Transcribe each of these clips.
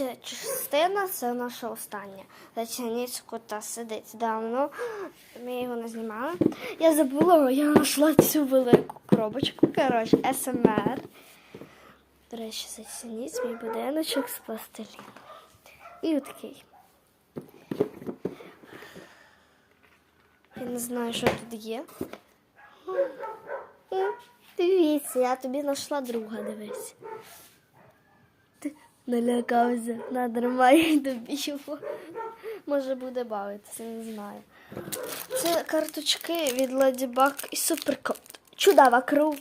Ця частина це наша остання. Зачиніть та сидить давно. Ми його не знімали. Я забула, я знайшла цю велику коробочку. Коротше, СМР. До речі, зацініть мій будиночок з пластиліну. І отакий. Я не знаю, що тут є. Дивіться, я тобі знайшла друга, дивись. Налякався, надримай тобі його. Може буде бавитися, не знаю. Це карточки від Леді Баг і Суперкот. Чудова круг.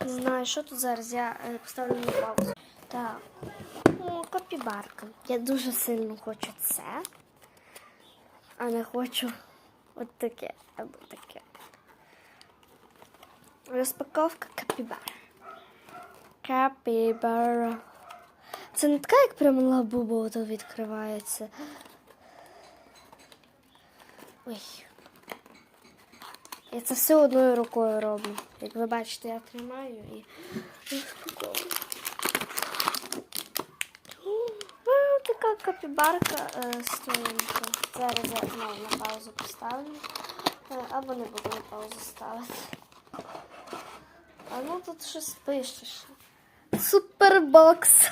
Не знаю, що тут зараз. Я е, поставлю на паузу. Так. О, копібарка. Я дуже сильно хочу це. А не хочу от таке або таке. Розпаковка капібара. Капібара. Це не така, як прямо лабубо то відкривається. Ой. Я це все одною рукою роблю. Як ви бачите, я тримаю і розпаковую. Така капібарка е, стоїнка. Зараз я знову на паузу поставлю. Е, або не буду на паузу ставити. А ну тут щось пишеш. Супербокс.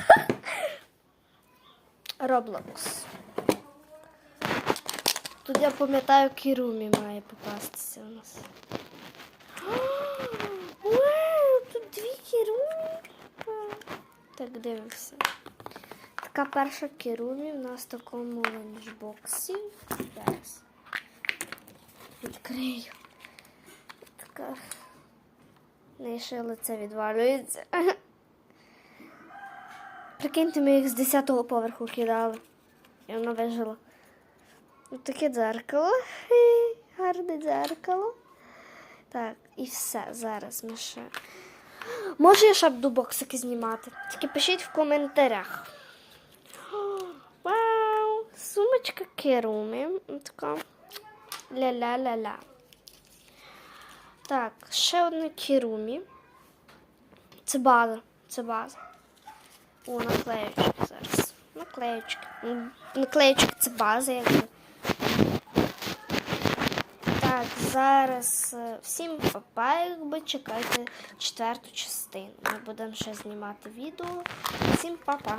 Роблокс. Тут я пам'ятаю, Кірумі має попастися у нас. Вау, тут дві Кірумі. Так, дивимося. Така перша Кірумі у нас в такому ланчбоксі. Зараз. Відкрию. Така. Ще лице відвалюється. Прикиньте, ми їх з 10-го поверху кидали. І вона вижила. Ось таке дзеркало. Гарне дзеркало. Так, і все. Зараз ми ще. Може я ще буду знімати? Тільки пишіть в коментарях. Вау! Сумочка Керумі. Така. Ля-ля-ля-ля. Так, ще одне Керумі. Це база. Це база. О, наклеючки зараз. Наклеючки. Наклеючки це база, якби. Так, зараз е, всім папа, якби чекайте четверту частину. Ми будемо ще знімати відео. Всім папа.